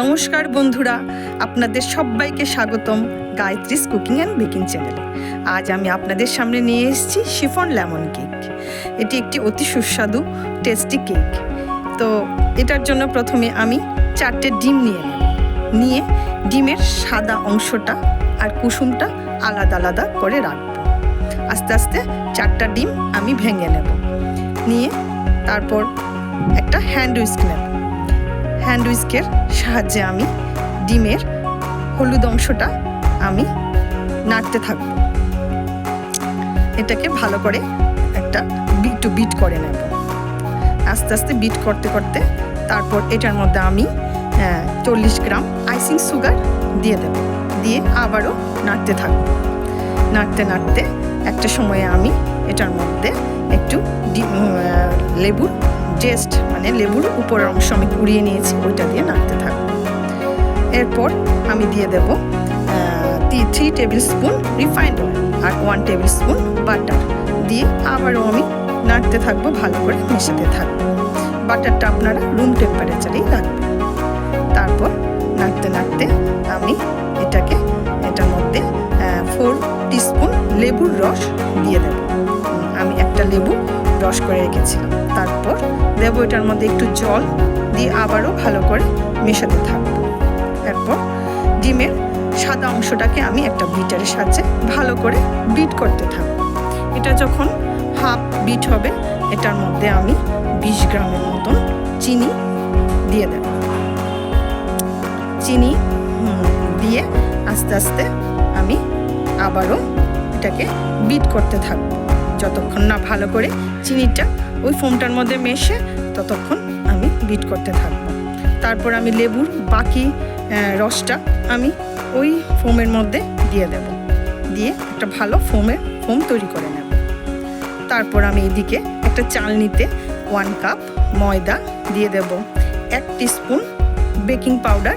নমস্কার বন্ধুরা, আপনাদের সবাইকে স্বাগতম গায়ত্রীস কুকিং অ্যান্ড বেকিং চ্যানেলে। আজ আমি আপনাদের সামনে নিয়ে এসেছি শিফন লেমন কেক। এটি একটি অতি সুস্বাদু, টেস্টি কেক। তো এটার জন্য প্রথমে আমি চারটে ডিম নিয়ে নেব। নিয়ে ডিমের সাদা অংশটা আর কুসুমটা আলাদা আলাদা করে রাখব। আস্তে আস্তে চারটা ডিম আমি ভেঙে নেব। নিয়ে তারপর একটা হ্যান্ড উইস্ক নেব। হ্যান্ড উইস্কের সাহায্যে আমি ডিমের হলুদ অংশটা আমি নাড়তে থাকব। এটাকে ভালো করে একটা বিট টু বিট করে নেব। আস্তে আস্তে বিট করতে করতে তারপর এটার মধ্যে আমি চল্লিশ গ্রাম আইসিং সুগার দিয়ে দেব। দিয়ে আবারও নাড়তে থাকব। নাড়তে নাড়তে একটা সময়ে আমি এটার মধ্যে একটু লেবুর জেস্ট মানে লেবুর উপরের অংশ আমি কুড়িয়ে নিয়েছি, ওইটা দিয়ে নাড়তে থাকব। এরপর আমি দিয়ে দেব three tablespoon refined oil আর ওয়ান টেবিল স্পুন বাটার দিয়ে আবারও আমি নাড়তে থাকব, ভালো করে মেশাতে থাকব। বাটারটা আপনারা রুম টেম্পারেচারেই রাখবেন। তারপর নাড়তে নাড়তে আমি এটাকে, এটার মধ্যে ফোর টিস্পুন লেবুর রস দিয়ে দেবো। আমি একটা লেবু রস করে রেখেছিলাম। দেবো এটার মধ্যে একটু জল দিয়ে আবারও ভালো করে মেশাতে থাকব। এরপর ডিমের সাদা অংশটাকে আমি একটা বিটারের সাহায্যে ভালো করে বিট করতে থাকব। এটা যখন হাফ বিট হবে, এটার মধ্যে আমি বিশ গ্রামের মতন চিনি দিয়ে দেব। চিনি দিয়ে আস্তে আস্তে আমি আবারও এটাকে বিট করতে থাকব। যতক্ষণ না ভালো করে চিনিটা ওই ফোমটার মধ্যে মেশে ততক্ষণ আমি বিট করতে থাকব। তারপর আমি লেবুর বাকি রসটা আমি ওই ফোমের মধ্যে দিয়ে দেব। দিয়ে একটা ভালো ফোমের ফোম তৈরি করে নেব। তারপর আমি এদিকে একটা চালনিতে ওয়ান কাপ ময়দা দিয়ে দেব। এক টিস্পুন বেকিং পাউডার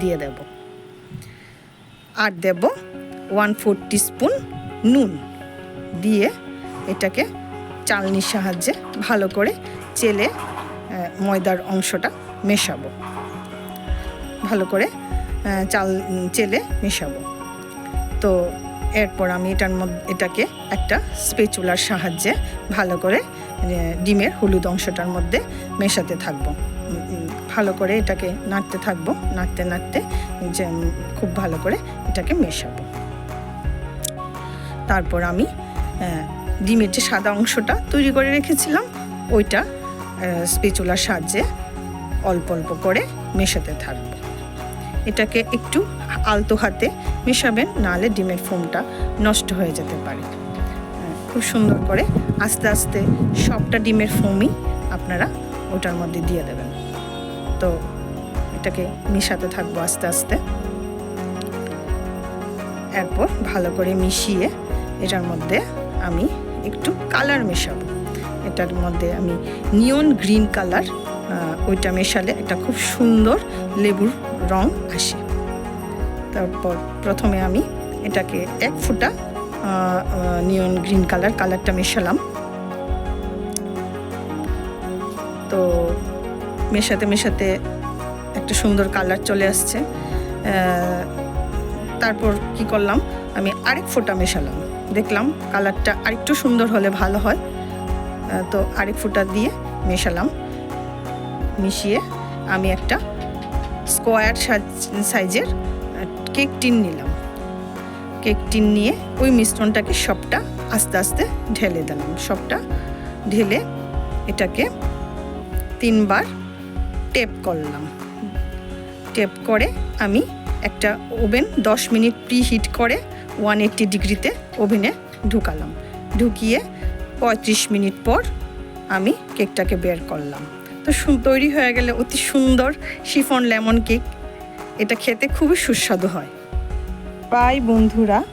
দিয়ে দেব। আর দেব ওয়ান ফোর টিস্পুন নুন। দিয়ে এটাকে চালনির সাহায্যে ভালো করে চেলে ময়দার অংশটা মেশাবো। ভালো করে চাল, চেলে মেশাবো। তো এরপর আমি এটার মধ্যে এটাকে একটা স্পেচুলার সাহায্যে ভালো করে ডিমের হলুদ অংশটার মধ্যে মেশাতে থাকব। ভালো করে এটাকে নাড়তে থাকব, নাড়তে নাড়তে যে খুব ভালো করে এটাকে মেশাবো। তারপর আমি ডিমের যে সাদা অংশটা তৈরি করে রেখেছিলাম, ওইটা স্পেচুলার সাহায্যে অল্প অল্প করে মেশাতে থাকব। এটাকে একটু আলতো হাতে মেশাবেন, নাহলে ডিমের ফোমটা নষ্ট হয়ে যেতে পারে। খুব সুন্দর করে আস্তে আস্তে সবটা ডিমের ফোমই আপনারা ওটার মধ্যে দিয়ে দেবেন। তো এটাকে মেশাতে থাকব আস্তে আস্তে। এরপর ভালো করে মিশিয়ে এটার মধ্যে আমি একটু কালার মেশাবো। এটার মধ্যে আমি নিয়ন গ্রিন কালার ওইটা মেশালে একটা খুব সুন্দর লেবুর রং আসে। তারপর প্রথমে আমি এটাকে এক ফুটা নিয়ন গ্রিন কালার কালারটা মেশালাম। তো মেশাতে মেশাতে একটা সুন্দর কালার চলে আসছে। তারপর কি করলাম? আমি আরেক ফোঁটা মেশালাম। দেখলাম কালারটা আরেকটু সুন্দর হলে ভালো হয়। তো আরেক ফোঁটা দিয়ে মেশালাম। মিশিয়ে আমি একটা স্কোয়ার সাইজের কেক টিন নিলাম। কেক টিন নিয়ে ওই মিশ্রণটাকে সবটা আস্তে আস্তে ঢেলে দিলাম। সবটা ঢেলে এটাকে তিনবার টেপ করলাম। টেপ করে আমি একটা ওভেন দশ মিনিট প্রি হিট করে ওয়ান এইট্টি ডিগ্রিতে ওভেনে ঢুকালাম। ঢুকিয়ে পঁয়ত্রিশ মিনিট পর আমি কেকটাকে বের করলাম। তো তৈরি হয়ে গেলে অতি সুন্দর শিফন লেমন কেক। এটা খেতে খুবই সুস্বাদু হয়। বাই বন্ধুরা।